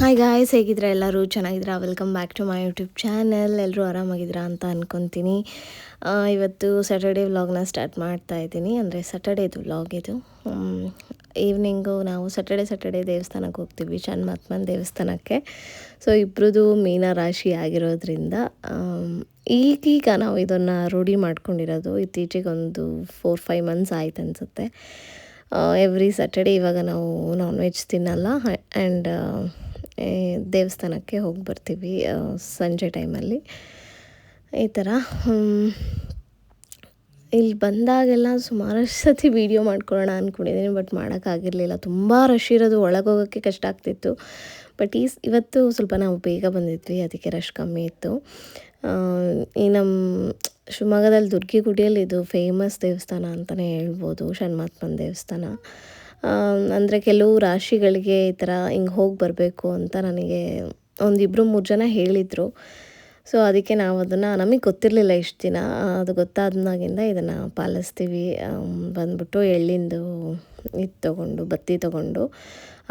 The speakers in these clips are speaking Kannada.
ಹಾಯ್ ಗಾಯ್ಸ್ ಹೇಗಿದ್ರೆ ಎಲ್ಲರೂ? ಚೆನ್ನಾಗಿದ್ದೀರಾ? Welcome back to my YouTube channel ಎಲ್ಲರೂ ಆರಾಮಾಗಿದ್ದೀರಾ ಅಂತ ಅಂದ್ಕೊತೀನಿ ಇವತ್ತು ಸ್ಯಾಟರ್ಡೇ ವ್ಲಾಗ್ನ ಸ್ಟಾರ್ಟ್ ಮಾಡ್ತಾ ಇದ್ದೀನಿ. ಅಂದರೆ ಸ್ಯಾಟರ್ಡೇದು ವ್ಲಾಗ್ ಇದು. ಈವ್ನಿಂಗು ನಾವು ಸ್ಯಾಟರ್ಡೆ ಸ್ಯಾಟರ್ಡೇ ದೇವಸ್ಥಾನಕ್ಕೆ ಹೋಗ್ತೀವಿ. ಚನ್ಮಾತ್ಮನ ದೇವಸ್ಥಾನಕ್ಕೆ. ಸೊ ಇಬ್ಬರದು ಮೀನ ರಾಶಿ ಆಗಿರೋದ್ರಿಂದ ಈಗೀಗ ನಾವು ಇದನ್ನು ರೂಢಿ ಮಾಡ್ಕೊಂಡಿರೋದು ಇತ್ತೀಚೆಗೆ ಒಂದು ಫೋರ್ ಫೈವ್ ಮಂತ್ಸ್ ಆಯ್ತು ಅನಿಸುತ್ತೆ. ಎವ್ರಿ ಸ್ಯಾಟರ್ಡೇ ಇವಾಗ ನಾವು ನಾನ್ ವೆಜ್ ತಿನ್ನಲ್ಲ. ಆ್ಯಂಡ್ ದೇವಸ್ಥಾನಕ್ಕೆ ಹೋಗಿ ಬರ್ತೀವಿ ಸಂಜೆ ಟೈಮಲ್ಲಿ. ಈ ಥರ ಇಲ್ಲಿ ಬಂದಾಗೆಲ್ಲ ಸುಮಾರಷ್ಟು ಸತಿ ವೀಡಿಯೋ ಮಾಡ್ಕೊಳ್ಳೋಣ ಅಂದ್ಕೊಂಡಿದ್ದೀನಿ ಬಟ್ ಮಾಡೋಕ್ಕಾಗಿರಲಿಲ್ಲ. ತುಂಬ ರಶ್ ಇರೋದು ಒಳಗೆ ಹೋಗೋಕ್ಕೆ ಕಷ್ಟ ಆಗ್ತಿತ್ತು. ಬಟ್ ಈ ಇವತ್ತು ಸ್ವಲ್ಪ ನಾವು ಬೇಗ ಬಂದಿದ್ವಿ, ಅದಕ್ಕೆ ರಶ್ ಕಮ್ಮಿ ಇತ್ತು. ಈ ನಮ್ಮ ಶಿವಮೊಗ್ಗದಲ್ಲಿ ದುರ್ಗಿಗುಡಿಯಲ್ಲಿ ಇದು ಫೇಮಸ್ ದೇವಸ್ಥಾನ ಅಂತಲೇ ಹೇಳ್ಬೋದು, ಷಣ್ಮಾತ್ಮನ ದೇವಸ್ಥಾನ. ಅಂದರೆ ಕೆಲವು ರಾಶಿಗಳಿಗೆ ಈ ಥರ ಹಿಂಗೆ ಹೋಗಿ ಬರಬೇಕು ಅಂತ ನನಗೆ ಒಂದಿಬ್ಬರು ಮೂರು ಜನ ಹೇಳಿದರು. ಸೊ ಅದಕ್ಕೆ ನಾವು ಅದನ್ನು, ನಮಗೆ ಗೊತ್ತಿರಲಿಲ್ಲ ಇಷ್ಟು ದಿನ. ಅದು ಗೊತ್ತಾದ್ನಾಗಿಂದ ಇದನ್ನು ಪಾಲಿಸ್ತೀವಿ. ಬಂದುಬಿಟ್ಟು ಎಳ್ಳಿಂದು ಇದು ತೊಗೊಂಡು, ಬತ್ತಿ ತೊಗೊಂಡು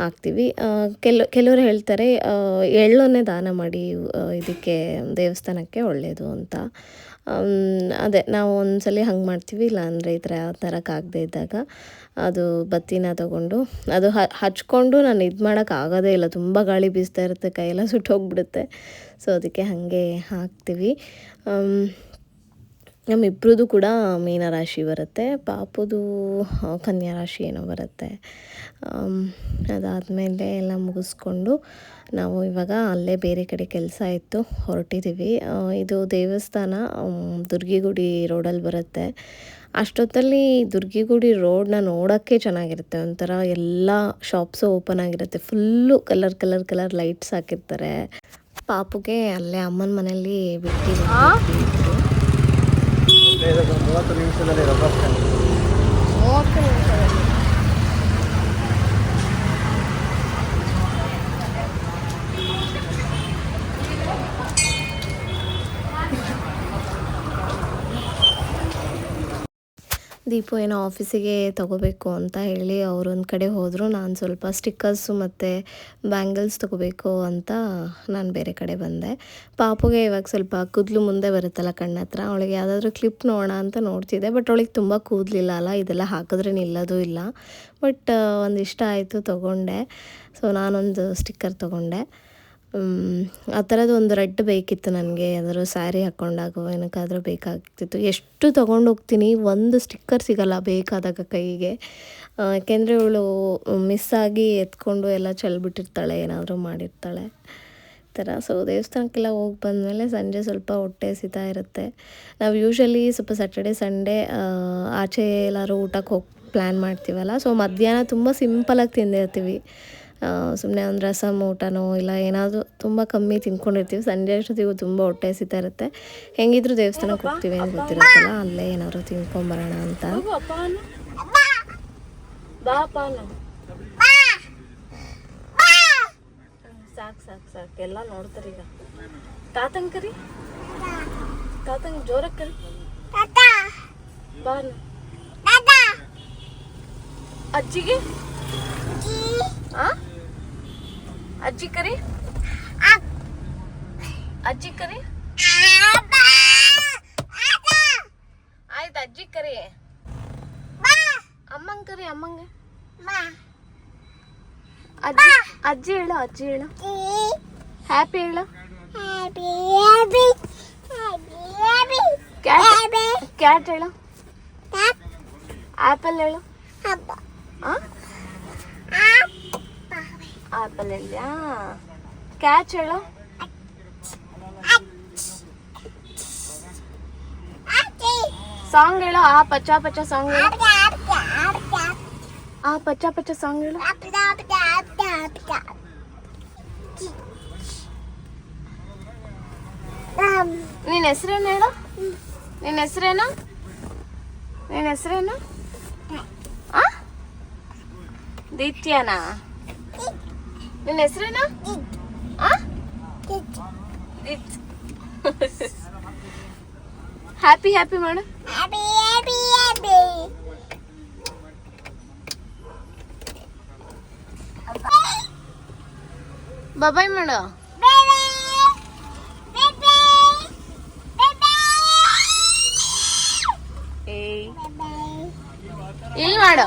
ಹಾಕ್ತೀವಿ. ಕೆಲ, ಕೆಲವರು ಹೇಳ್ತಾರೆ ಎಳ್ಳನ್ನೇ ದಾನ ಮಾಡಿ ಇದಕ್ಕೆ ದೇವಸ್ಥಾನಕ್ಕೆ ಒಳ್ಳೆಯದು ಅಂತ. ಅದೇ ನಾವು ಒಂದ್ಸಲಿ ಹಂಗೆ ಮಾಡ್ತೀವಿ ಇಲ್ಲ ಅಂದರೆ ಈ ಥರ ತರೋಕ್ಕಾಗದೇ ಇದ್ದಾಗ ಅದು ಬತ್ತಿನ ತಗೊಂಡು ಅದು ಹಚ್ಕೊಂಡು ನಾನು ಇದು ಮಾಡೋಕ್ಕಾಗೋದೇ ಇಲ್ಲ, ತುಂಬ ಗಾಳಿ ಬೀಸ್ತಾ ಇರುತ್ತೆ, ಕೈಯೆಲ್ಲ ಸುಟ್ಟೋಗ್ಬಿಡುತ್ತೆ. ಸೊ ಅದಕ್ಕೆ ಹಾಗೆ ಹಾಕ್ತೀವಿ. ನಮ್ಮಿಬ್ರದ್ದು ಕೂಡ ಮೀನ ರಾಶಿ ಬರುತ್ತೆ, ಪಾಪುದು ಕನ್ಯಾ ರಾಶಿ ಏನೋ ಬರುತ್ತೆ. ಅದಾದಮೇಲೆ ಎಲ್ಲ ಮುಗಿಸ್ಕೊಂಡು ನಾವು ಇವಾಗ ಅಲ್ಲೇ ಬೇರೆ ಕಡೆ ಕೆಲಸ ಇತ್ತು ಹೊರಟಿದ್ದೀವಿ ಇದು ದೇವಸ್ಥಾನ ದುರ್ಗಿಗುಡಿ ರೋಡಲ್ಲಿ ಬರುತ್ತೆ. ಅಷ್ಟೊತ್ತಲ್ಲಿ ದುರ್ಗಿಗುಡಿ ರೋಡ್ನ ನೋಡೋಕ್ಕೆ ಚೆನ್ನಾಗಿರುತ್ತೆ, ಒಂಥರ ಎಲ್ಲ ಶಾಪ್ಸು ಓಪನ್ ಆಗಿರುತ್ತೆ, full colour colour colour lights ಹಾಕಿರ್ತಾರೆ. ಪಾಪುಗೆ ಅಲ್ಲೇ ಅಮ್ಮನ ಮನೇಲಿ ಬಿಟ್ಟಿದ್ದೀವಿ ಇದೊಂದು ಮೂವತ್ತು ನಿಮಿಷದಲ್ಲಿ ರಬ್ಬರ್ ಸ್ಟ್ಯಾಂಡ್ ಮೂವತ್ತು ನಿಮಿಷದಲ್ಲಿ ದೀಪು ಏನೋ ಆಫೀಸಿಗೆ ತಗೋಬೇಕು ಅಂತ ಹೇಳಿ ಅವರೊಂದು ಕಡೆ ಹೋದರು. ನಾನು ಸ್ವಲ್ಪ ಸ್ಟಿಕ್ಕರ್ಸು ಮತ್ತು ಬ್ಯಾಂಗಲ್ಸ್ ತಗೋಬೇಕು ಅಂತ ನಾನು ಬೇರೆ ಕಡೆ ಬಂದೆ. ಪಾಪುಗೆ ಇವಾಗ ಸ್ವಲ್ಪ ಕೂದಲು ಮುಂದೆ ಬರುತ್ತಲ್ಲ ಕಣ್ಣ ಹತ್ರ, ಅವಳಿಗೆ ಯಾವುದಾದ್ರೂ ಕ್ಲಿಪ್ ನೋಡೋಣ ಅಂತ ನೋಡ್ತಿದ್ದೆ ಬಟ್ ಅವಳಿಗೆ ತುಂಬ ಕೂದಲಿಲ್ಲ ಅಲ್ಲ, ಇದೆಲ್ಲ ಹಾಕಿದ್ರೆ ನಿಲ್ಲೋದು ಇಲ್ಲ. ಬಟ್ ಒಂದು ಇಷ್ಟ ಆಯಿತು ತೊಗೊಂಡೆ. ಸೊ ನಾನೊಂದು ಸ್ಟಿಕ್ಕರ್ ತೊಗೊಂಡೆ. ಆ ಥರದ್ದು ಒಂದು ರೆಡ್ ಬೇಕಿತ್ತು ನನಗೆ. ಯಾವ್ದಾದ್ರು ಸ್ಯಾರಿ ಹಾಕ್ಕೊಂಡಾಗೋ ಏನಕ್ಕಾದರೂ ಬೇಕಾಗ್ತಿತ್ತು. ಎಷ್ಟು ತೊಗೊಂಡು ಹೋಗ್ತೀನಿ, ಒಂದು ಸ್ಟಿಕ್ಕರ್ ಸಿಗಲ್ಲ ಬೇಕಾದಾಗ ಕೈಗೆ. ಯಾಕೆಂದರೆ ಇವಳು ಮಿಸ್ ಆಗಿ ಎತ್ಕೊಂಡು ಎಲ್ಲ ಚೆಲ್ಬಿಟ್ಟಿರ್ತಾಳೆ, ಏನಾದರೂ ಮಾಡಿರ್ತಾಳೆ. ಥರ ಸೊ ದೇವಸ್ಥಾನಕ್ಕೆಲ್ಲ ಹೋಗಿ ಬಂದಮೇಲೆ ಸಂಜೆ ಸ್ವಲ್ಪ ಹೊಟ್ಟೆ ಸಿತಾ ಇರುತ್ತೆ. ನಾವು ಯೂಶ್ವಲಿ ಸ್ವಲ್ಪ ಸ್ಯಾಟರ್ಡೆ ಸಂಡೇ ಆಚೆ ಎಲ್ಲರೂ ಊಟಕ್ಕೆ ಹೋಗಿ ಪ್ಲ್ಯಾನ್ ಮಾಡ್ತೀವಲ್ಲ. ಸೊ ಮಧ್ಯಾಹ್ನ ತುಂಬ ಸಿಂಪಲಾಗಿ ತಿಂದಿರ್ತೀವಿ. ಸುಮ್ಮನೆ ಒಂದು ರಸಮ್ ಊಟನೋ ಇಲ್ಲ ಏನಾದರೂ ತುಂಬ ಕಮ್ಮಿ ತಿನ್ಕೊಂಡಿರ್ತೀವಿ. ಸಂಜೆ ಅಷ್ಟೊತ್ತಿಗೆ ತುಂಬ ಹೊಟ್ಟೆ ಸಿತಾ ಇರುತ್ತೆ. ಹೆಂಗಿದ್ರು ದೇವಸ್ಥಾನಕ್ಕೆ ಹೋಗ್ತೀವಿ ಅಂತ ಗೊತ್ತಿರುತ್ತಲ್ಲ ಅಲ್ಲೇ ಏನಾದರೂ ತಿನ್ಕೊಂಬರೋಣ ಅಂತ. ಸಾಕು ಸಾಕು ಸಾಕು. ಎಲ್ಲ ನೋಡ್ತಾರೆ ಈಗ. ತಾತಂಗ್ ಕರಿ? ತಾತಂಗ್ ಜೋರಾಗಿ ಕರಿ? ಬಾನು ಅಜ್ಜಿಗೆ? ಆ? ಅಜ್ಜಿ ಕರಿ ಅಜ್ಜಿ ಕರಿ ಆಯ್ತು ಅಜ್ಜಿ ಕರಿ ಅಮ್ಮಂಗ್ ಕರಿ ಅಮ್ಮಂಗೆ ಅಜ್ಜಿ ಅಜ್ಜಿ ಹೇಳು ಅಜ್ಜಿ ಹೇಳು ಹ್ಯಾಪಿ ಹೇಳು ಕ್ಯಾಟ್ ಕ್ಯಾಟ್ ಹೇಳು ಆಪಲ್ ಹೇಳು ಆಪಲ್ ಹೇಳ ಕ್ಯಾಚ್ ಹೇಳು. ಸಾಂಗ್ ಹೇಳು, ಆ ಪಚ್ಚ ಪಚ್ಚ ಸಾಂಗ್ ಹೇಳು. ಆ ಪಚ್ಚ ಪಚ್ಚ ಸಾಂಗ್ ಹೇಳು. ನಿನ್ನ ಹೆಸರೇನು ಹೇಳು? ನಿನ್ನ ಹೆಸರೇನು? ನಿನ್ನ ಹೆಸರೇನು? ಆ? ದಿತ್ಯನಾ? ನಿನ್ನ ಹೆಸರೇನು? ಹ್ಯಾಪಿ ಹ್ಯಾಪಿ ಮಾಡು ಬಾಬಾಯ್ ಮಾಡು ಇಲ್ಲಿ ಮಾಡು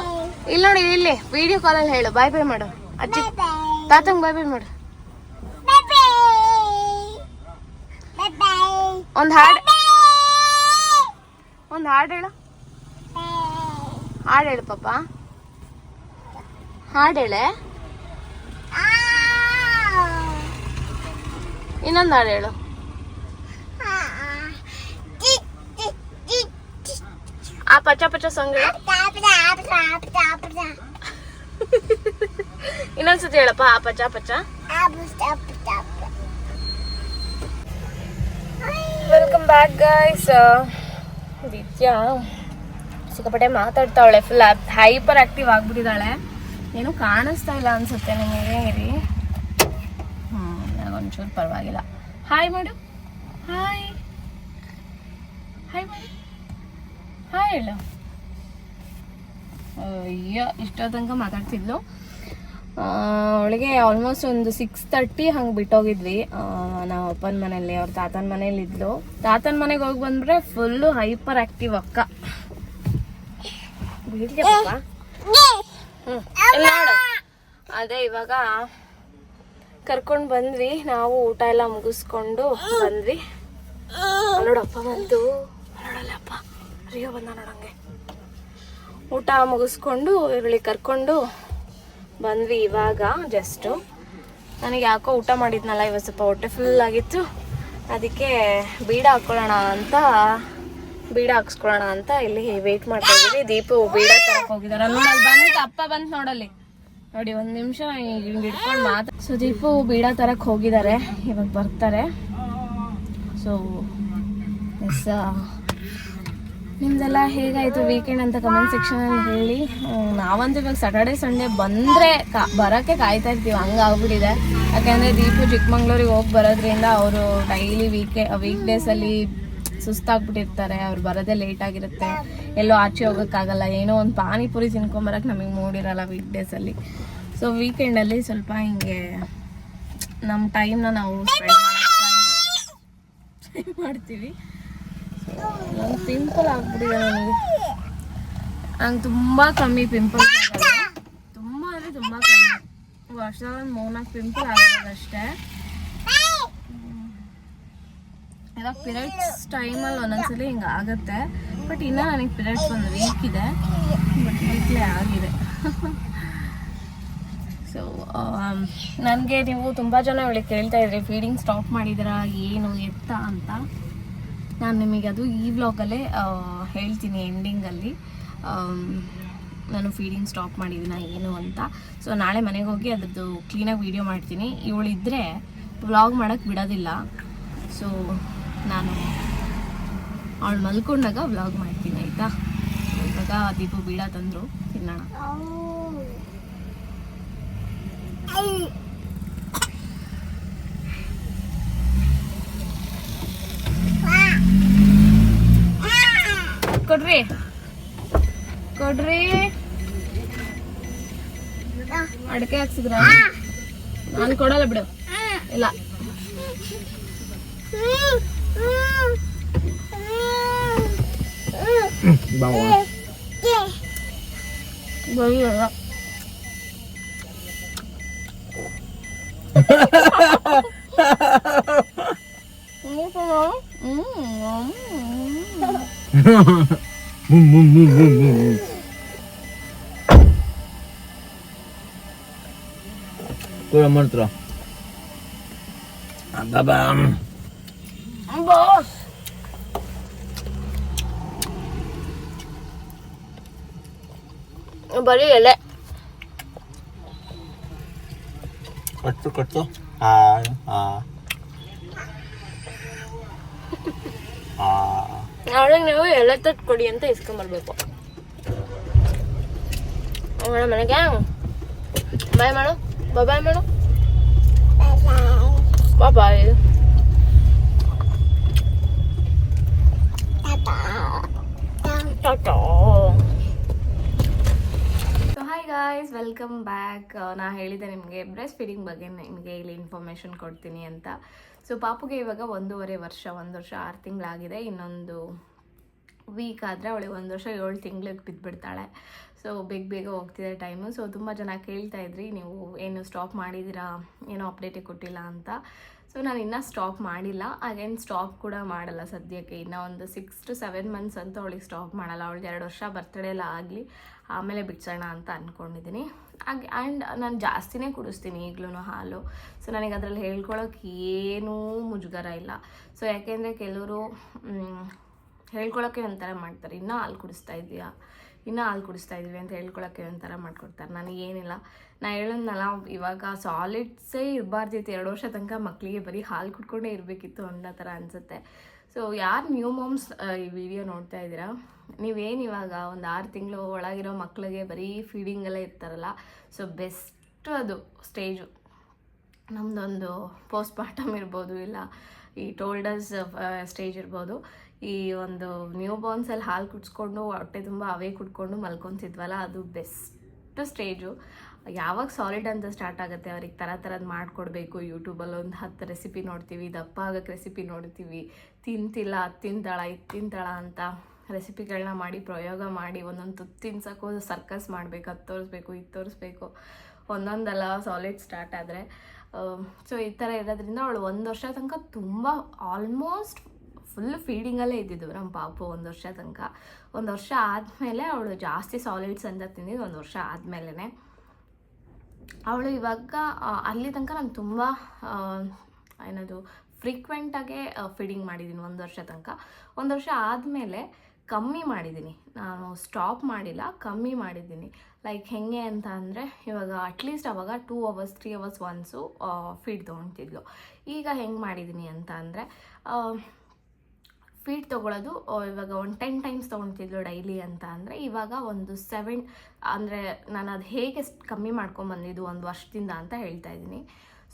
ಇಲ್ಲಿ ನೋಡಿ ಇಲ್ಲಿ ವಿಡಿಯೋ ಕಾಲಲ್ಲಿ ಹೇಳು. ಬಾಯ್ ಬಾಯ್ ಮಾಡು ಅಜ್ಜಿ. ತಾತಂಗ್ ಬಾಯ್ ಬಾಯ್ ಮಾಡು ಒಂದ್ ಹಾಡು ಒಂದ್ ಹಾಡು ಹೇಳು ಹಾಡು ಹೇಳು ಪಾಪ ಹಾಡು ಹೇಳೆ ಇನ್ನೊಂದು ಹಾಡು ಹೇಳು ಆ ಪಚ್ಚ ಪಚ್ಚ ಸಾಂಗ್ ಹೇಳು ಇನ್ನೊಂದ್ಸತಿ ಹೇಳಪ್ಪ ಆ ಪಚ ಪಚ ವೆಲ್ಕಮ್ ಬ್ಯಾಕ್ ಗೈಸ್ ದಿತ್ಯಾ ಸಿಕ್ಕಾಪಟ್ಟೆ ಮಾತಾಡ್ತಾವಳೆ ಫುಲ್ ಹೈಪರ್ ಆಕ್ಟಿವ್ ಆಗ್ಬಿಟ್ಟಿದ್ದಾಳೆ. ಏನು ಕಾಣಿಸ್ತಾ ಇಲ್ಲ ಅನ್ಸುತ್ತೆ ನಿಮಗೆ ಇರಿ ಹ್ಞೂ ನನಗೊಂಚೂರು ಪರವಾಗಿಲ್ಲ. ಹಾಯ್ ಮಾಡು ಹಾಯ್ ಹಾಯ್ ಮಾಡು ಹಾಯ್ ಹೇಳು ಅಯ್ಯೋ ಇಷ್ಟೋ ತನಕ ಮಾತಾಡ್ತಿದ್ಲು. ಅವಳಿಗೆ ಆಲ್ಮೋಸ್ಟ್ ಒಂದು ಸಿಕ್ಸ್ ತರ್ಟಿ ಹಂಗೆ ಬಿಟ್ಟೋಗಿದ್ವಿ. ನಾವು ಅಪ್ಪನ ಮನೇಲಿ ಅವ್ರ ತಾತನ ಮನೇಲಿ ಇದ್ಲು. ತಾತನ ಮನೆಗೆ ಹೋಗಿ ಬಂದ್ರೆ ಫುಲ್ಲು ಹೈಪರ್ ಆಕ್ಟಿವ್ ಅಕ್ಕ. ಅದೇ ಇವಾಗ ಕರ್ಕೊಂಡು ಬಂದ್ವಿ. ನಾವು ಊಟ ಎಲ್ಲ ಮುಗಿಸ್ಕೊಂಡು ಬಂದ್ವಿ. ನೋಡಪ್ಪ ಬಂತು ನೋಡಲ್ಲಪ್ಪ ರಿಯೋ ಬಂದ ನೋಡಂಗೆ ಊಟ ಮುಗಿಸ್ಕೊಂಡು ಇವಳಿಗೆ ಕರ್ಕೊಂಡು ಬಂದ್ವಿ ಇವಾಗ ಜಸ್ಟು ನನಗೆ ಯಾಕೋ ಊಟ ಮಾಡಿದ್ನಲ್ಲ, ಇವತ್ತು ಸ್ವಲ್ಪ ಹೊಟ್ಟೆ ಫುಲ್ ಆಗಿತ್ತು. ಅದಕ್ಕೆ ಬೀಡ ಹಾಕ್ಕೊಳ್ಳೋಣ ಅಂತ, ಬೀಡ ಹಾಕ್ಸ್ಕೊಳ್ಳೋಣ ಅಂತ ಇಲ್ಲಿ ವೇಟ್ ಮಾಡ್ತಾ ಇದ್ದೀವಿ. ದೀಪು ಬೀಡ ತರಕ್ ಹೋಗಿದಾರ. ನೋಡಿ ಬಂದು, ಅಪ್ಪ ಬಂತು ನೋಡಲ್ಲಿ. ನೋಡಿ, ಒಂದು ನಿಮಿಷ ಹಿಡ್ಕೊಂಡು ಮಾತ್ರ ಸೊ ದೀಪು ಬೀಡ ತರಕ್ ಹೋಗಿದ್ದಾರೆ ಇವಾಗ ಬರ್ತಾರೆ. ಸೊ ಎಸ್ ನಿಮ್ದೆಲ್ಲ ಹೇಗಾಯ್ತು ವೀಕೆಂಡ್ ಅಂತ ಕಮೆಂಟ್ ಸೆಕ್ಷನಲ್ಲಿ ಹೇಳಿ. ನಾವಂತೂ ಇವಾಗ ಸ್ಯಾಟರ್ಡೆ ಸಂಡೇ ಬಂದರೆ ಕಾ ಬರೋಕ್ಕೆ ಕಾಯ್ತಾ ಇರ್ತೀವಿ, ಹಂಗೆ ಆಗ್ಬಿಟ್ಟಿದೆ. ಯಾಕೆಂದರೆ ದೀಪು ಚಿಕ್ಕಮಂಗ್ಳೂರಿಗೆ ಹೋಗಿ ಬರೋದ್ರಿಂದ ಅವರು ಡೈಲಿ ವೀಕೆ ವೀಕ್ ಡೇಸಲ್ಲಿ ಸುಸ್ತಾಗ್ಬಿಟ್ಟಿರ್ತಾರೆ, ಅವ್ರು ಬರೋದೇ ಲೇಟ್ ಆಗಿರುತ್ತೆ. ಎಲ್ಲೋ ಆಚೆ ಹೋಗೋಕ್ಕಾಗಲ್ಲ, ಏನೋ ಒಂದು ಪಾನಿಪುರಿ ತಿನ್ಕೊಂಬರಕ್ಕೆ ನಮಗೆ ಮೂಡಿರಲ್ಲ ವೀಕ್ ಡೇಸಲ್ಲಿ ಸೊ ವೀಕೆಂಡಲ್ಲಿ ಸ್ವಲ್ಪ ಹಿಂಗೆ ನಮ್ಮ ಟೈಮ್ನ ನಾವು ಸ್ಪೆಂಡ್ ಮಾಡ್ತೀವಿ. ನಂಗೆ ಪಿಂಪಲ್ ಆಗ್ಬಿಟ್ಟಿದೆ ನನಗೆ. ನಂಗೆ ತುಂಬ ಕಮ್ಮಿ ಪಿಂಪಲ್ ತುಂಬ ಅಂದರೆ ತುಂಬ ಕಮ್ಮಿ. ವರ್ಷದಾಗ ಒಂದು ಮೂರ್ನಾಲ್ಕು ಪಿಂಪಲ್ ಆಗ್ತದೆ ಅಷ್ಟೇ. ಇವಾಗ ಪಿರಿಯಡ್ಸ್ ಟೈಮಲ್ಲಿ ಒಂದೊಂದ್ಸಲಿ ಹಿಂಗೆ ಆಗುತ್ತೆ. ಬಟ್ ಇನ್ನೂ ನನಗೆ ಪಿರಿಯಡ್ಸ್ ಒಂದು ವೀಕ್ ಇದೆ. ಬಟ್ ವೀಕ್ಲೇ ಆಗಿದೆ. ಸೊ ನನಗೆ ನೀವು ತುಂಬ ಜನ ಹೇಳಿ ಕೇಳ್ತಾ ಇದ್ರಿ. ಫೀಡಿಂಗ್ ಸ್ಟಾಪ್ ಮಾಡಿದಿರಾ, ಏನು, ಎತ್ತ ಅಂತ. ನಾನು ನಿಮಗೆ ಅದು ಈ ವ್ಲಾಗಲ್ಲೇ ಹೇಳ್ತೀನಿ ಎಂಡಿಂಗಲ್ಲಿ ನಾನು ಫೀಡಿಂಗ್ ಸ್ಟಾಪ್ ಮಾಡಿದ್ದೀನ ಏನು ಅಂತ. ಸೊ ನಾಳೆ ಮನೆಗೆ ಹೋಗಿ ಅದ್ರದ್ದು ಕ್ಲೀನಾಗಿ ವೀಡಿಯೋ ಮಾಡ್ತೀನಿ. ಇವಳಿದ್ದರೆ ವ್ಲಾಗ್ ಮಾಡೋಕ್ಕೆ ಬಿಡೋದಿಲ್ಲ. ಸೊ ನಾನು ಅವಳು ಮಲ್ಕೊಂಡಾಗ ವ್ಲಾಗ್ ಮಾಡ್ತೀನಿ, ಆಯಿತಾ? ಇವಾಗ ದೀಪು ಬೀಳ ತಂದರು, ತಿನ್ನೋಣ. ಕೊಡ್ರಿ ಕೊಡ್ರಿ ಅಡಕೆ ಹಾಕ್ಸಿದ್ರ ನಾನು ಕೊಡಲ್ಲ ಬಿಡು ಇಲ್ಲ ಬೈಯಲ್ಲ ಕೂಡ ಮಾಡ್ತಾರ ಬಾಬಾ ಬಾಸ್ ಬರೀ ಎಲೆ ಕಟ್ಟು ಕಟ್ಟು ಆ ಆ ಆ ನಾಳೆ ನೀವು ಎಲ್ಲ ತಟ್ಟು ಕೊಡಿ ಅಂತ ಇಸ್ಕೊಂಬರ್ಬೇಕು. ಅವಳ ಮನೆಗೆ? ಬಾಯ್ ಮಾಡು. ಬಾಯ್ ಮಾಡು. Bye. Tata. Guys welcome back ನಾ ಹೇಳಿದೆ ನಿಮಗೆ ಬ್ರೆಸ್ಟ್ ಫೀಡಿಂಗ್ ಬಗ್ಗೆ ನಿಮಗೆ ಇಲ್ಲಿ ಇನ್ಫಾರ್ಮೇಷನ್ ಕೊಡ್ತೀನಿ ಅಂತ. ಸೊ ಪಾಪುಗೆ ಇವಾಗ ಒಂದೂವರೆ ವರ್ಷ, ಒಂದು ವರ್ಷ ಆರು ತಿಂಗಳಾಗಿದೆ. ಇನ್ನೊಂದು ವೀಕ್ ಆದರೆ ಅವಳಿಗೆ ಒಂದು ವರ್ಷ ಏಳು ತಿಂಗಳಿಗೆ ಬಿದ್ದುಬಿಡ್ತಾಳೆ ಸೊ ಬೇಗ ಬೇಗ ಹೋಗ್ತಿದೆ ಟೈಮು ಸೊ ತುಂಬ ಜನ ಕೇಳ್ತಾ ಇದ್ರಿ, ನೀವು ಏನು ಸ್ಟಾಪ್ ಮಾಡಿದ್ದೀರಾ? ಏನೋ ಅಪ್ಡೇಟೇ ಕೊಟ್ಟಿಲ್ಲ ಅಂತ. ಸೊ ನಾನು ಇನ್ನೂ ಸ್ಟಾಪ್ ಮಾಡಿಲ್ಲ. ಅಗೇನ್ ಸ್ಟಾಪ್ ಕೂಡ ಮಾಡಲ್ಲ ಸದ್ಯಕ್ಕೆ. ಇನ್ನೂ ಒಂದು ಸಿಕ್ಸ್ ಟು ಸೆವೆನ್ ಮಂತ್ಸ್ ಅಂತ ಅವಳಿಗೆ ಸ್ಟಾಪ್ ಮಾಡಲ್ಲ. ಅವಳಿಗೆ ಎರಡು ವರ್ಷ ಬರ್ತಡೇ ಎಲ್ಲ ಆಗಲಿ. ಆಮೇಲೆ ಬಿಡ್ಸೋಣ ಅಂತ ಅಂದ್ಕೊಂಡಿದ್ದೀನಿ ಹಾಗೆ ಆ್ಯಂಡ್ ನಾನು ಜಾಸ್ತಿನೇ ಕುಡಿಸ್ತೀನಿ ಈಗಲೂ ಹಾಲು. ಸೊ ನನಗೆ ಅದರಲ್ಲಿ ಹೇಳ್ಕೊಳಕ್ಕೆ ಏನೂ ಮುಜುಗರ ಇಲ್ಲ. ಸೊ ಯಾಕೆಂದರೆ ಕೆಲವರು ಹೇಳ್ಕೊಳಕ್ಕೆ ಒಂಥರ ಮಾಡ್ತಾರೆ. ಇನ್ನೂ ಹಾಲು ಕುಡಿಸ್ತಾ ಇದೆಯಾ ಇನ್ನೂ ಹಾಲು ಕುಡಿಸ್ತಾ ಇದೀವಿ ಅಂತ ಹೇಳ್ಕೊಳಕ್ಕೆ ಒಂಥರ ಮಾಡ್ಕೊಡ್ತಾರೆ. ನನಗೇನಿಲ್ಲ ನಾನು ಹೇಳಿದ್ನಲ್ಲ, ಇವಾಗ ಸಾಲಿಡ್ಸೇ ಇರಬಾರ್ದಿತ್ತು. ಎರಡು ವರ್ಷ ತನಕ ಮಕ್ಕಳಿಗೆ ಬರೀ ಹಾಲು ಕುಡ್ಕೊಂಡೇ ಇರಬೇಕಿತ್ತು ಅನ್ನೋ ಥರ ಅನಿಸುತ್ತೆ. ಸೊ ಯಾರು ನ್ಯೂ ಮಾಮ್ಸ್ ಈ ವಿಡಿಯೋ ನೋಡ್ತಾ ಇದ್ದೀರಾ? ನೀವೇನು ಇವಾಗ ಒಂದು ಆರು ತಿಂಗಳು ಒಳಗಿರೋ ಮಕ್ಕಳಿಗೆ ಬರೀ ಫೀಡಿಂಗೆಲ್ಲ ಇರ್ತಾರಲ್ಲ ಸೊ ಬೆಸ್ಟ್ ಅದು ಸ್ಟೇಜು ನಮ್ಮದೊಂದು ಪೋಸ್ಟ್ ಪಾರ್ಟಮ್ ಇರ್ಬೋದು, ಇಲ್ಲ ಈ ಟೋಲ್ಡರ್ಸ್ ಸ್ಟೇಜ್ ಇರ್ಬೋದು. ಈ ಒಂದು ನ್ಯೂ ಬಾರ್ನ್ಸಲ್ಲಿ ಹಾಲು ಕುಡಿಸ್ಕೊಂಡು ಹೊಟ್ಟೆ ತುಂಬ ಅವೇ ಕುಡ್ಕೊಂಡು ಮಲ್ಕೊತಿದ್ವಲ್ಲ, ಅದು ಬೆಸ್ಟ್ ಸ್ಟೇಜು ಯಾವಾಗ ಸಾಲಿಡ್ ಅಂತ ಸ್ಟಾರ್ಟ್ ಆಗುತ್ತೆ, ಅವ್ರಿಗೆ ಥರ ಥರದ್ದು ಮಾಡಿಕೊಡ್ಬೇಕು. ಯೂಟ್ಯೂಬಲ್ಲಿ ಒಂದು ಹತ್ತು ರೆಸಿಪಿ ನೋಡ್ತೀವಿ, ದಪ್ಪ ಆಗೋಕ್ಕೆ ರೆಸಿಪಿ ನೋಡ್ತೀವಿ. ತಿಂತಿಲ್ಲ, ಅದು ತಿಂತಾಳ ಅಂತ ರೆಸಿಪಿಗಳನ್ನ ಮಾಡಿ, ಪ್ರಯೋಗ ಮಾಡಿ, ಒಂದೊಂದು ತುತ್ತು ತಿನ್ಸೋಕ್ಕೂ ಸರ್ಕಸ್ ಮಾಡಬೇಕು, ಅದು ತೋರಿಸ್ಬೇಕು, ಇದು ತೋರಿಸ್ಬೇಕು. ಒಂದೊಂದಲ್ಲ ಸಾಲಿಡ್ ಸ್ಟಾರ್ಟ್ ಆದರೆ ಸೊ ಈ ಥರ ಇರೋದ್ರಿಂದ ಅವಳು ಒಂದು ವರ್ಷ ತನಕ ತುಂಬ ಆಲ್ಮೋಸ್ಟ್ ಫುಲ್ ಫೀಡಿಂಗಲ್ಲೇ ಇದ್ದಿದ್ದು ನಮ್ಮ ಪಾಪು ಒಂದು ವರ್ಷ ತನಕ. ಒಂದು ವರ್ಷ ಆದಮೇಲೆ ಅವಳು ಜಾಸ್ತಿ ಸಾಲಿಡ್ಸ್ ಅಂತ ತಿಂದಿದ್ದು ಒಂದು ವರ್ಷ ಆದಮೇಲೆ ಅವಳು ಇವಾಗ ಅಲ್ಲಿ ತನಕ ನಾನು ತುಂಬ ಏನದು ಫ್ರೀಕ್ವೆಂಟಾಗೆ ಫೀಡಿಂಗ್ ಮಾಡಿದ್ದೀನಿ ಒಂದು ವರ್ಷ ತನಕ. ಒಂದು ವರ್ಷ ಆದಮೇಲೆ ಕಮ್ಮಿ ಮಾಡಿದ್ದೀನಿ ನಾನು ಸ್ಟಾಪ್ ಮಾಡಿಲ್ಲ, ಕಮ್ಮಿ ಮಾಡಿದ್ದೀನಿ ಲೈಕ್ ಹೆಂಗೆ ಅಂತ ಅಂದರೆ, ಇವಾಗ ಅಟ್ಲೀಸ್ಟ್ ಅವಾಗ two hours three hours once feed ತೊಗೊತಿದ್ಲು. ಈಗ ಹೆಂಗೆ ಮಾಡಿದ್ದೀನಿ ಅಂತ ಅಂದರೆ ಫೀಡ್ ತೊಗೊಳೋದು ಇವಾಗ ಒಂದು ಟೆನ್ ಟೈಮ್ಸ್ ತೊಗೊತಿದ್ಲು ಡೈಲಿ ಅಂತ ಅಂದರೆ ಇವಾಗ ಒಂದು ಸೆವೆನ್ ಅಂದರೆ ನಾನು ಅದು ಹೇಗೆ ಕಮ್ಮಿ ಮಾಡ್ಕೊಂಬಂದಿದ್ದು ಒಂದು ವರ್ಷದಿಂದ ಅಂತ ಹೇಳ್ತಾ ಇದ್ದೀನಿ.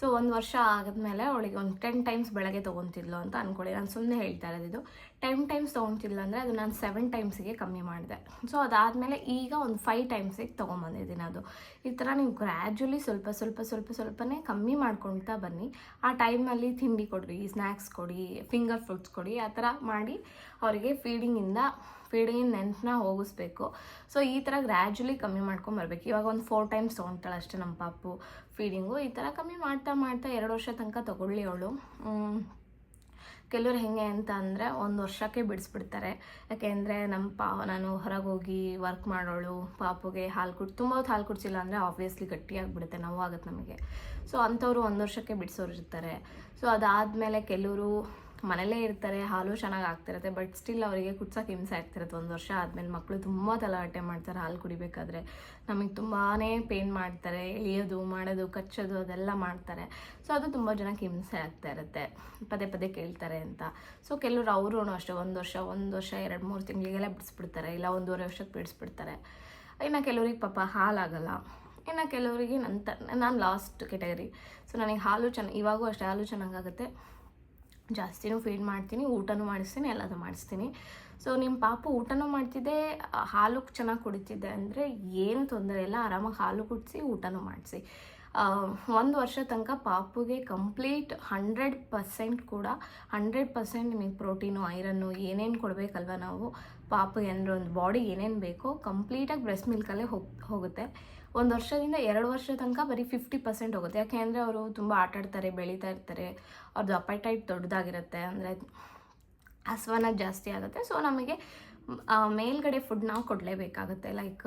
ಸೊ ಒಂದು ವರ್ಷ ಆದಮೇಲೆ ಅವಳಿಗೆ ಒಂದು ಟೆನ್ ಟೈಮ್ಸ್ ಬೆಳಗ್ಗೆ ತೊಗೊತಿದ್ಲು ಅಂತ ಅಂದ್ಕೊಳ್ಳಿ ನಾನು ಸುಮ್ಮನೆ ಹೇಳ್ತಾ ಇರೋದು ಟೆನ್ ಟೈಮ್ಸ್ ತೊಗೊತಿಲ್ಲ ಅಂದರೆ ಅದು ನಾನು ಸೆವೆನ್ ಟೈಮ್ಸಿಗೆ ಕಮ್ಮಿ ಮಾಡಿದೆ. ಸೊ ಅದಾದಮೇಲೆ ಈಗ ಒಂದು ಫೈವ್ ಟೈಮ್ಸಿಗೆ ತೊಗೊಂಬಂದಿದ್ದೀನಿ ಅದು. ಈ ಥರ ನೀವು ಗ್ರ್ಯಾಜುಲಿ ಸ್ವಲ್ಪ ಸ್ವಲ್ಪ ಸ್ವಲ್ಪ ಸ್ವಲ್ಪನೇ ಕಮ್ಮಿ ಮಾಡ್ಕೊಳ್ತಾ ಬನ್ನಿ. ಆ ಟೈಮಲ್ಲಿ ತಿಂಡಿ ಕೊಡ್ರಿ ಸ್ನ್ಯಾಕ್ಸ್ ಕೊಡಿ ಫಿಂಗರ್ ಫ್ರೂಟ್ಸ್ ಕೊಡಿ, ಆ ಥರ ಮಾಡಿ ಅವರಿಗೆ ಫೀಡಿಂಗಿಂದ ಫೀಡಿಂಗ್ ನೆನಪನ್ನ ಹೋಗಿಸ್ಬೇಕು. ಸೊ ಈ ಥರ ಗ್ರ್ಯಾಜುಲಿ ಕಮ್ಮಿ ಮಾಡ್ಕೊಂಡು ಬರ್ಬೇಕು. ಇವಾಗ ಒಂದು ಫೋರ್ ಟೈಮ್ಸ್ ತೊಗೊತಾಳೆ ಅಷ್ಟೇ ನಮ್ಮ ಪಾಪು ಫೀಡಿಂಗು ಈ ಥರ ಕಮ್ಮಿ ಮಾಡ್ತಾ ಮಾಡ್ತಾ ಎರಡು ವರ್ಷ ತನಕ ತೊಗೊಳ್ಳಿ ಅವಳು. ಕೆಲವ್ರು ಹೆಂಗೆ ಅಂತ ಅಂದರೆ ಒಂದು ವರ್ಷಕ್ಕೆ ಬಿಡಿಸ್ಬಿಡ್ತಾರೆ. ಯಾಕೆಂದರೆ ನಮ್ಮ ಪಾ, ನಾನು ಹೊರಗೆ ಹೋಗಿ ವರ್ಕ್ ಮಾಡೋಳು, ಪಾಪುಗೆ ಹಾಲು ಕುಡ್, ತುಂಬ ಹೊತ್ತು ಹಾಲು ಕುಡಿಸಿಲ್ಲ ಅಂದರೆ ಆಬ್ವಿಯಸ್ಲಿ ಗಟ್ಟಿಯಾಗಿಬಿಡುತ್ತೆ, ನೋವಾಗುತ್ತೆ ನಮಗೆ. ಸೊ ಅಂಥವ್ರು ಒಂದು ವರ್ಷಕ್ಕೆ ಬಿಡಿಸೋರು ಇರ್ತಾರೆ. ಸೊ ಅದಾದಮೇಲೆ ಕೆಲವರು ಮನೇಲೇ ಇರ್ತಾರೆ, ಹಾಲು ಚೆನ್ನಾಗಿ ಆಗ್ತಿರತ್ತೆ ಬಟ್ ಸ್ಟಿಲ್ ಅವರಿಗೆ ಕುಡ್ಸೋಕೆ ಹಿಂಸೆ ಆಗ್ತಿರತ್ತೆ. ಒಂದು ವರ್ಷ ಆದಮೇಲೆ ಮಕ್ಕಳು ತುಂಬ ತಲಾಟೆ ಮಾಡ್ತಾರೆ ಹಾಲು ಕುಡಿಬೇಕಾದ್ರೆ. ನಮಗೆ ತುಂಬಾ ಪೇನ್ ಮಾಡ್ತಾರೆ, ಎಳಿಯೋದು, ಮಾಡೋದು, ಕಚ್ಚೋದು, ಅದೆಲ್ಲ ಮಾಡ್ತಾರೆ. ಸೊ ಅದು ತುಂಬ ಜನಕ್ಕೆ ಹಿಂಸೆ ಆಗ್ತಾ ಇರುತ್ತೆ. ಪದೇ ಪದೇ ಕೇಳ್ತಾರೆ ಅಂತ. ಸೊ ಕೆಲವರು ಅವರು ಅಷ್ಟೇ, ಒಂದು ವರ್ಷ ಒಂದು ವರ್ಷ, ಎರಡು, ಮೂರು ತಿಂಗಳಿಗೆಲ್ಲ ಬಿಡಿಸ್ಬಿಡ್ತಾರೆ, ಇಲ್ಲ ಒಂದೂವರೆ ವರ್ಷಕ್ಕೆ ಬಿಡಿಸ್ಬಿಡ್ತಾರೆ. ಇನ್ನು ಕೆಲವ್ರಿಗೆ ಪಾಪ ಹಾಲಾಗಲ್ಲ. ಇನ್ನು ಕೆಲವರಿಗೆ ನಂತರ ನಾನು ಲಾಸ್ಟ್ ಕೆಟಗರಿ ಸೊ ನನಗೆ ಹಾಲು ಚೆನ್ನ, ಇವಾಗೂ ಅಷ್ಟೇ ಹಾಲು ಚೆನ್ನಾಗಾಗುತ್ತೆ. ಜಾಸ್ತಿನೂ ಫೀಡ್ ಮಾಡ್ತೀನಿ, ಊಟನೂ ಮಾಡಿಸ್ತೀನಿ ಎಲ್ಲದೂ ಮಾಡಿಸ್ತೀನಿ. ಸೊ ನಿಮ್ಮ ಪಾಪು ಊಟನೂ ಮಾಡ್ತಿದ್ದೆ ಹಾಲು ಚೆನ್ನಾಗಿ ಕುಡಿತಿದ್ದೆ ಅಂದರೆ ಏನು ತೊಂದರೆ ಇಲ್ಲ, ಆರಾಮಾಗಿ ಹಾಲು ಕುಡಿಸಿ, ಊಟನೂ ಮಾಡಿಸಿ. ಒಂದು ವರ್ಷ ತನಕ ಪಾಪುಗೆ ಕಂಪ್ಲೀಟ್ ಹಂಡ್ರೆಡ್ ಪರ್ಸೆಂಟ್ ಕೂಡ ಹಂಡ್ರೆಡ್ ಪರ್ಸೆಂಟ್ ನಿಮಗೆ ಪ್ರೋಟೀನು ಐರನ್ನು ಏನೇನು ಕೊಡಬೇಕಲ್ವ ನಾವು? ಪಾಪುಗೆ ಏನರ ಒಂದು ಬಾಡಿ ಏನೇನು ಬೇಕೋ ಕಂಪ್ಲೀಟಾಗಿ ಬ್ರೆಸ್ಟ್ ಮಿಲ್ಕಲ್ಲೇ ಹೋಗ್, ಹೋಗುತ್ತೆ. ಒಂದು ವರ್ಷದಿಂದ ಎರಡು ವರ್ಷ ತನಕ ಬರೀ ಫಿಫ್ಟಿ ಪರ್ಸೆಂಟ್ ಹೋಗುತ್ತೆ. ಯಾಕೆ ಅಂದರೆ ಅವರು ತುಂಬ ಆಟಾಡ್ತಾರೆ ಬೆಳೀತಾ ಇರ್ತಾರೆ. ಅವ್ರದ್ದು ಅಪೈಟೈಟ್ ದೊಡ್ಡದಾಗಿರುತ್ತೆ. ಅಂದರೆ ಹಸ್ವನ ಜಾಸ್ತಿ ಆಗುತ್ತೆ. ಸೊ ನಮಗೆ ಮೇಲ್ಗಡೆ ಫುಡ್ ನಾವು ಕೊಡಲೇಬೇಕಾಗುತ್ತೆ. ಲೈಕ್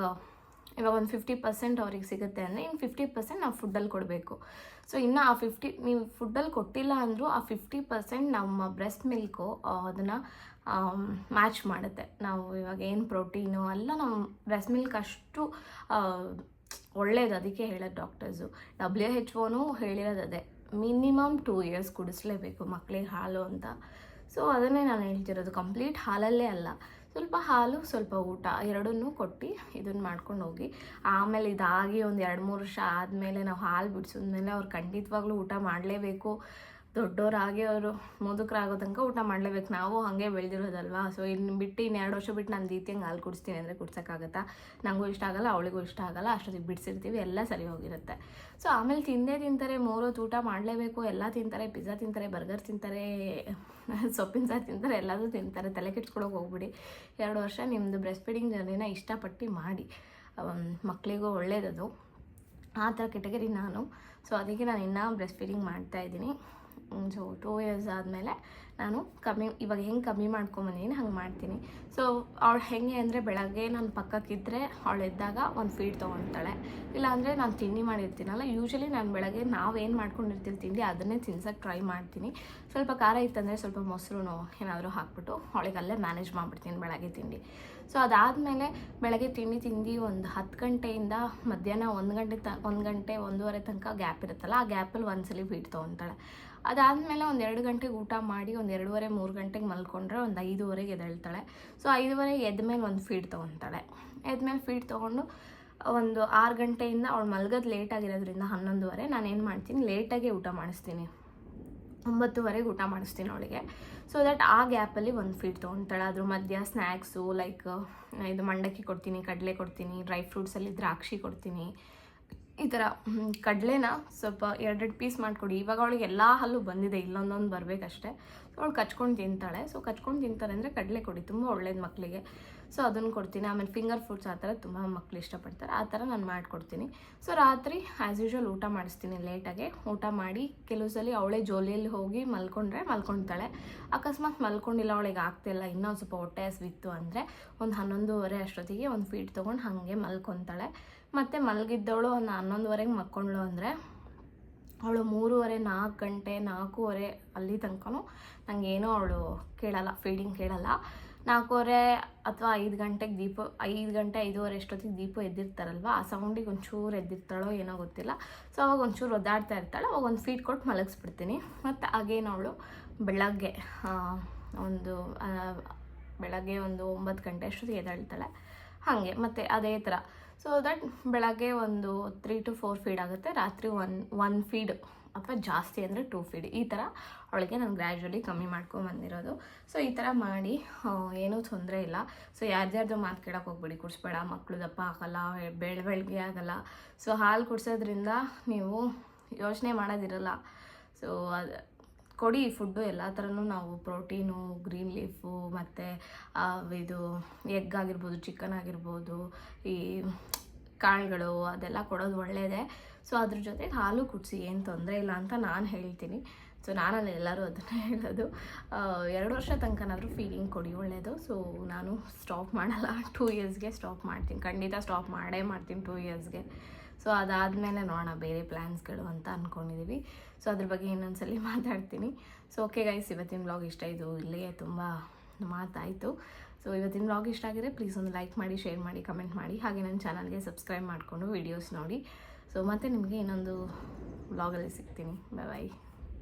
ಇವಾಗ ಒಂದು ಫಿಫ್ಟಿ ಪರ್ಸೆಂಟ್ ಅವ್ರಿಗೆ ಸಿಗುತ್ತೆ ಅಂದರೆ ಇನ್ನು ಫಿಫ್ಟಿ ಪರ್ಸೆಂಟ್ ನಾವು ಫುಡ್ಡಲ್ಲಿ ಕೊಡಬೇಕು. ಸೊ ಇನ್ನು ಆ ಫಿಫ್ಟಿ ನೀವು ಫುಡ್ಡಲ್ಲಿ ಕೊಟ್ಟಿಲ್ಲ ಅಂದರೂ ಆ ಫಿಫ್ಟಿ ಪರ್ಸೆಂಟ್ ನಮ್ಮ ಬ್ರೆಸ್ಟ್ ಮಿಲ್ಕು ಅದನ್ನು ಮ್ಯಾಚ್ ಮಾಡುತ್ತೆ. ನಾವು ಇವಾಗ ಏನು ಪ್ರೋಟೀನು ಎಲ್ಲ ನಮ್ಮ ಬ್ರೆಸ್ಟ್ ಮಿಲ್ಕ್ ಅಷ್ಟು ಒಳ್ಳೇದು, ಅದಕ್ಕೆ ಹೇಳೋದು ಡಾಕ್ಟರ್ಸು ಡಬ್ಲ್ಯೂ ಹೆಚ್ ಓನು ಹೇಳಿರೋದು ಅದೇ. ಮಿನಿಮಮ್ ಟೂ ಇಯರ್ಸ್ ಕುಡಿಸ್ಲೇಬೇಕು ಮಕ್ಕಳಿಗೆ ಹಾಲು ಅಂತ. ಸೊ ಅದನ್ನೇ ನಾನು ಹೇಳ್ತಿರೋದು. ಕಂಪ್ಲೀಟ್ ಹಾಲಲ್ಲೇ ಅಲ್ಲ. ಸ್ವಲ್ಪ ಹಾಲು, ಸ್ವಲ್ಪ ಊಟ, ಎರಡನ್ನೂ ಕೊಟ್ಟು ಇದನ್ನು ಮಾಡ್ಕೊಂಡು ಹೋಗಿ. ಆಮೇಲೆ ಇದಾಗಿ ಒಂದು ಎರಡು ಮೂರು ವರ್ಷ ಆದಮೇಲೆ ನಾವು ಹಾಲು ಬಿಡಿಸಿದ್ಮೇಲೆ ಅವ್ರು ಖಂಡಿತವಾಗ್ಲೂ ಊಟ ಮಾಡಲೇಬೇಕು. ದೊಡ್ಡವರಾಗಿ ಅವರು ಮುದುಕರಾಗೋ ತನಕ ಊಟ ಮಾಡಲೇಬೇಕು. ನಾವು ಹಾಗೆ ಬೆಳೆದಿರೋದಲ್ವಾ? ಸೊ ಇನ್ನು ಬಿಟ್ಟು ಇನ್ನು ಎರಡು ವರ್ಷ ಬಿಟ್ಟು ನಾನು ದೀತಿಯಂಗೆ ಹಾಲು ಕುಡಿಸ್ತೀನಿ ಅಂದರೆ ಕುಡ್ಸೋಕ್ಕಾಗತ್ತಾ? ನನಗೂ ಇಷ್ಟ ಆಗಲ್ಲ, ಅವಳಿಗೂ ಇಷ್ಟ ಆಗಲ್ಲ, ಅಷ್ಟೊತ್ತಿಗೆ ಬಿಡಿಸಿರ್ತೀವಿ, ಎಲ್ಲ ಸರಿ ಹೋಗಿರುತ್ತೆ. ಸೊ ಆಮೇಲೆ ತಿಂದೇ ತಿಂತಾರೆ, ಮೂರೊತ್ತು ಊಟ ಮಾಡಲೇಬೇಕು, ಎಲ್ಲ ತಿಂತಾರೆ, ಪಿಜ್ಜಾ ತಿಂತಾರೆ, ಬರ್ಗರ್ ತಿಂತಾರೆ, ಸೊಪ್ಪಿನ ಸಾರು ತಿಂತಾರೆ ಎಲ್ಲದೂ ತಿಂತಾರೆ. ತಲೆ ಕೆಡ್ಸ್ಕೊಳಕ್ಕೆ ಹೋಗ್ಬಿಡಿ. ಎರಡು ವರ್ಷ ನಿಮ್ಮದು ಬ್ರೆಸ್ಟ್ ಫೀಡಿಂಗ್ ಜರ್ನಿನ ಇಷ್ಟಪಟ್ಟು ಮಾಡಿ. ಮಕ್ಕಳಿಗೂ ಒಳ್ಳೇದದು. ಆ ಥರ ಕೆಟಗರಿ ನಾನು. ಸೊ ಅದಕ್ಕೆ ನಾನು ಇನ್ನೂ ಬ್ರೆಸ್ಟ್ ಫೀಡಿಂಗ್ ಮಾಡ್ತಾಯಿದ್ದೀನಿ ಸೊ ಟೂ ಇಯರ್ಸ್ ಆದಮೇಲೆ ನಾನು ಕಮ್ಮಿ, ಇವಾಗ ಹೆಂಗೆ ಕಮ್ಮಿ ಮಾಡ್ಕೊಂಬಂದಿದ್ದೀನಿ ಹಂಗೆ ಮಾಡ್ತೀನಿ. ಸೊ ಅವಳು ಹೆಂಗೆ ಅಂದರೆ ಬೆಳಗ್ಗೆ ನಾನು ಪಕ್ಕಕ್ಕಿದ್ದರೆ ಅವಳು ಎದ್ದಾಗ ಒಂದು ಫೀಡ್ ತೊಗೊತಾಳೆ. ಇಲ್ಲಾಂದರೆ ನಾನು ತಿಂಡಿ ಮಾಡಿರ್ತೀನಲ್ಲ ಯೂಶ್ವಲಿ ನಾನು ಬೆಳಗ್ಗೆ ನಾವೇನು ಮಾಡ್ಕೊಂಡಿರ್ತೀವಿ ತಿಂಡಿ ಅದನ್ನೇ ತಿನ್ಸೋಕ್ಕೆ ಟ್ರೈ ಮಾಡ್ತೀನಿ. ಸ್ವಲ್ಪ ಖಾರ ಇತ್ತಂದರೆ ಸ್ವಲ್ಪ ಮೊಸರು ಏನಾದರೂ ಹಾಕ್ಬಿಟ್ಟು ಅವಳಿಗೆ ಅಲ್ಲೇ ಮ್ಯಾನೇಜ್ ಮಾಡಿಬಿಡ್ತೀನಿ ಬೆಳಗ್ಗೆ ತಿಂಡಿ. ಸೊ ಅದಾದಮೇಲೆ ಬೆಳಗ್ಗೆ ತಿಂಡಿ ತಿಂದು ಒಂದು ಹತ್ತು ಗಂಟೆಯಿಂದ ಮಧ್ಯಾಹ್ನ ಒಂದು ಗಂಟೆ ತ, ಒಂದು ಗಂಟೆ ಒಂದೂವರೆ ತನಕ ಗ್ಯಾಪ್ ಇರುತ್ತಲ್ಲ, ಆ ಗ್ಯಾಪಲ್ಲಿ ಒಂದ್ಸಲಿ ಫೀಡ್ ತೊಗೊತಾಳೆ. ಅದಾದಮೇಲೆ ಒಂದು ಎರಡು ಗಂಟೆಗೆ ಊಟ ಮಾಡಿ ಒಂದು ಎರಡೂವರೆ, ಮೂರು ಗಂಟೆಗೆ ಮಲ್ಕೊಂಡ್ರೆ ಒಂದು ಐದುವರೆಗೆ ಎದ್ದೇಳ್ತಾಳೆ. ಸೊ ಐದುವರೆಗೆ ಎದ್ಮೇಲೆ ಒಂದು ಫೀಡ್ ತೊಗೊತಾಳೆ. ಎದ್ಮೇಲೆ ಫೀಡ್ ತೊಗೊಂಡು ಒಂದು ಆರು ಗಂಟೆಯಿಂದ ಅವಳು ಮಲ್ಗೋದು ಲೇಟ್ ಆಗಿರೋದ್ರಿಂದ ಹನ್ನೊಂದುವರೆ ನಾನು ಏನು ಮಾಡ್ತೀನಿ ಲೇಟಾಗಿ ಊಟ ಮಾಡಿಸ್ತೀನಿ. ಒಂಬತ್ತುವರೆಗೆ ಊಟ ಮಾಡಿಸ್ತೀನಿ ಅವಳಿಗೆ. ಸೊ ದಟ್ ಆ ಗ್ಯಾಪಲ್ಲಿ ಒಂದು ಫೀಡ್ ತೊಗೊತಾಳೆ. ಅದ್ರ ಮಧ್ಯ ಸ್ನ್ಯಾಕ್ಸು ಲೈಕ್ ಇದು ಮಂಡಕ್ಕಿ ಕೊಡ್ತೀನಿ, ಕಡಲೆ ಕೊಡ್ತೀನಿ ಡ್ರೈ ಫ್ರೂಟ್ಸಲ್ಲಿ ದ್ರಾಕ್ಷಿ ಕೊಡ್ತೀನಿ. ಈ ಥರ ಕಡಲೆನ ಸ್ವಲ್ಪ ಎರಡೆರಡು ಪೀಸ್ ಮಾಡಿಕೊಡಿ. ಇವಾಗ ಅವಳಿಗೆ ಎಲ್ಲ ಹಲ್ಲು ಬಂದಿದೆ, ಇಲ್ಲೊಂದೊಂದು ಬರಬೇಕಷ್ಟೆ. ಅವಳು ಕಚ್ಕೊಂಡು ತಿಂತಾಳೆ. ಸೊ ಕಚ್ಕೊಂಡು ತಿಂತಾರೆ ಅಂದರೆ ಕಡಲೆ ಕೊಡಿ, ತುಂಬ ಒಳ್ಳೇದು ಮಕ್ಕಳಿಗೆ ಸೊ ಅದನ್ನು ಕೊಡ್ತೀನಿ. ಆಮೇಲೆ ಫಿಂಗರ್ ಫುಡ್ಸ್ ಆ ಥರ ತುಂಬ ಮಕ್ಳು ಇಷ್ಟಪಡ್ತಾರೆ. ಆ ಥರ ನಾನು ಮಾಡಿಕೊಡ್ತೀನಿ. ಸೊ ರಾತ್ರಿ ಆ್ಯಸ್ ಯೂಶ್ವಲ್ ಊಟ ಮಾಡಿಸ್ತೀನಿ ಲೇಟಾಗೆ ಊಟ ಮಾಡಿ ಕೆಲವು ಸಲ ಅವಳೇ ಜೋಲಿಯಲ್ಲಿ ಹೋಗಿ ಮಲ್ಕೊಂಡ್ರೆ ಮಲ್ಕೊಳ್ತಾಳೆ ಅಕಸ್ಮಾತ್ ಮಲ್ಕೊಂಡಿಲ್ಲ, ಅವಳಿಗೆ ಆಗ್ತಿಲ್ಲ ಇನ್ನೊಂದು ಸ್ವಲ್ಪ ಹೊಟ್ಟೆ ಹಸ್ವಿತ್ತು ಅಂದರೆ ಒಂದು ಹನ್ನೊಂದುವರೆ ಅಷ್ಟೊತ್ತಿಗೆ ಒಂದು ಫೀಟ್ ತೊಗೊಂಡು ಹಾಗೆ ಮಲ್ಕೊತಾಳೆ. ಮತ್ತು ಮಲಗಿದ್ದವಳು ಒಂದು ಹನ್ನೊಂದುವರೆಗೆ ಮಕ್ಕೊಂಡ್ಳು ಅಂದರೆ ಅವಳು ಮೂರುವರೆ, ನಾಲ್ಕು ಗಂಟೆ, ನಾಲ್ಕೂವರೆ ಅಲ್ಲಿ ತನಕನೂ ನನಗೇನೂ ಅವಳು ಕೇಳಲ್ಲ ಫೀಡಿಂಗ್ ಕೇಳಲ್ಲ. ನಾಲ್ಕೂವರೆ ಅಥವಾ ಐದು ಗಂಟೆಗೆ ದೀಪ, ಐದು ಗಂಟೆ, ಐದೂವರೆ ಎಷ್ಟೊತ್ತಿಗೆ ದೀಪ ಎದ್ದಿರ್ತಾರಲ್ವ, ಆ ಸೌಂಡಿಗೆ ಒಂಚೂರು ಎದ್ದಿರ್ತಾಳೋ ಏನೋ ಗೊತ್ತಿಲ್ಲ. ಸೊ ಅವಾಗ ಒಂಚೂರು ಒದ್ದಾಡ್ತಾ ಇರ್ತಾಳೆ, ಅವಾಗ ಒಂದು ಫೀಟ್ ಕೊಟ್ಟು ಮಲಗಿಸ್ಬಿಡ್ತೀನಿ. ಮತ್ತು ಆಗೇನು ಅವಳು ಬೆಳಗ್ಗೆ ಒಂದು ಬೆಳಗ್ಗೆ ಒಂದು ಒಂಬತ್ತು ಗಂಟೆ ಅಷ್ಟೊತ್ತಿಗೆ ಎದ್ದೇಳ್ತಾಳೆ. ಹಾಗೆ ಮತ್ತು ಅದೇ ಥರ. ಸೊ ದಟ್ ಬೆಳಗ್ಗೆ ಒಂದು ತ್ರೀ ಟು ಫೋರ್ ಫೀಡ್ ಆಗುತ್ತೆ. ರಾತ್ರಿ ಒನ್ ಒನ್ ಫೀಡ್ ಅಥವಾ ಜಾಸ್ತಿ ಅಂದರೆ ಟೂ ಫೀಡ್ ಈ ಥರ ಅವಳಿಗೆ ನಾನು ಗ್ರ್ಯಾಜುವಲಿ ಕಮ್ಮಿ ಮಾಡ್ಕೊಂಡು ಬಂದಿರೋದು. ಸೊ ಈ ಥರ ಮಾಡಿ ಏನೂ ತೊಂದರೆ ಇಲ್ಲ. ಸೊ ಯಾರ್ದ್ಯಾರ್ದು ಮಾತು ಕೇಳಕ್ಕೆ ಹೋಗ್ಬೇಡಿ. ಕುಡಿಸ್ಬೇಡ ಮಕ್ಕಳು ದಪ್ಪ ಆಗಲ್ಲ ಬೆಳ ಬೆಳಗ್ಗೆ ಆಗಲ್ಲ. ಸೊ ಹಾಲು ಕುಡಿಸೋದ್ರಿಂದ ನೀವು ಯೋಚನೆ ಮಾಡೋದಿರಲ್ಲ. ಸೊ ಅದು ಕೊಡಿ ಫುಡ್ಡು ಎಲ್ಲ ಥರನೂ ನಾವು ಪ್ರೋಟೀನು ಗ್ರೀನ್ ಲೀಫು ಮತ್ತು ಇದು ಎಗ್ ಆಗಿರ್ಬೋದು ಚಿಕನ್ ಆಗಿರ್ಬೋದು, ಈ ಕಾಳುಗಳು ಅದೆಲ್ಲ ಕೊಡೋದು ಒಳ್ಳೆಯದೇ ಸೊ ಅದ್ರ ಜೊತೆಗೆ ಹಾಲು ಕುಡಿಸಿ ಏನು ತೊಂದರೆ ಇಲ್ಲ ಅಂತ ನಾನು ಹೇಳ್ತೀನಿ. ಸೊ ನಾನಲ್ಲಿ ಎಲ್ಲರೂ ಅದನ್ನೇ ಹೇಳೋದು. ಎರಡು ವರ್ಷ ತನಕನಾದರೂ ಫೀಲಿಂಗ್ ಕೊಡಿ ಒಳ್ಳೆಯದು ಸೊ ನಾನು ಸ್ಟಾಪ್ ಮಾಡಲ್ಲ. ಟೂ ಇಯರ್ಸ್ಗೆ ಸ್ಟಾಪ್ ಮಾಡ್ತೀನಿ. ಖಂಡಿತ ಸ್ಟಾಪ್ ಮಾಡೇ ಮಾಡ್ತೀನಿ ಟೂ ಇಯರ್ಸ್ಗೆ ಸೊ ಅದಾದಮೇಲೆ ನೋಡೋಣ ಬೇರೆ ಪ್ಲ್ಯಾನ್ಸ್ಗಳು ಅಂತ ಅಂದ್ಕೊಂಡಿದ್ದೀವಿ ಸೊ ಅದ್ರ ಬಗ್ಗೆ ಇನ್ನೊಂದ್ಸಲಿ ಮಾತಾಡ್ತೀನಿ. ಸೊ ಓಕೆ ಗೈಸ್ ಇವತ್ತಿನ ಬ್ಲಾಗ್ ಇಷ್ಟ ಇದು ಇಲ್ಲಿಗೆ ತುಂಬ ಮಾತಾಯಿತು. ಸೊ ಇವತ್ತಿನ ಬ್ಲಾಗ್ ಇಷ್ಟ ಆಗಿದ್ರೆ ಪ್ಲೀಸ್ ಒಂದು ಲೈಕ್ ಮಾಡಿ ಶೇರ್ ಮಾಡಿ ಕಮೆಂಟ್ ಮಾಡಿ. ಹಾಗೆ ನನ್ನ ಚಾನಲ್ಗೆ ಸಬ್ಸ್ಕ್ರೈಬ್ ಮಾಡಿಕೊಂಡು ವೀಡಿಯೋಸ್ ನೋಡಿ. ಸೊ ಮತ್ತೆ ನಿಮಗೆ ಇನ್ನೊಂದು ಬ್ಲಾಗಲ್ಲಿ ಸಿಗ್ತೀನಿ. ಬಾಯ್ ಬಾಯ್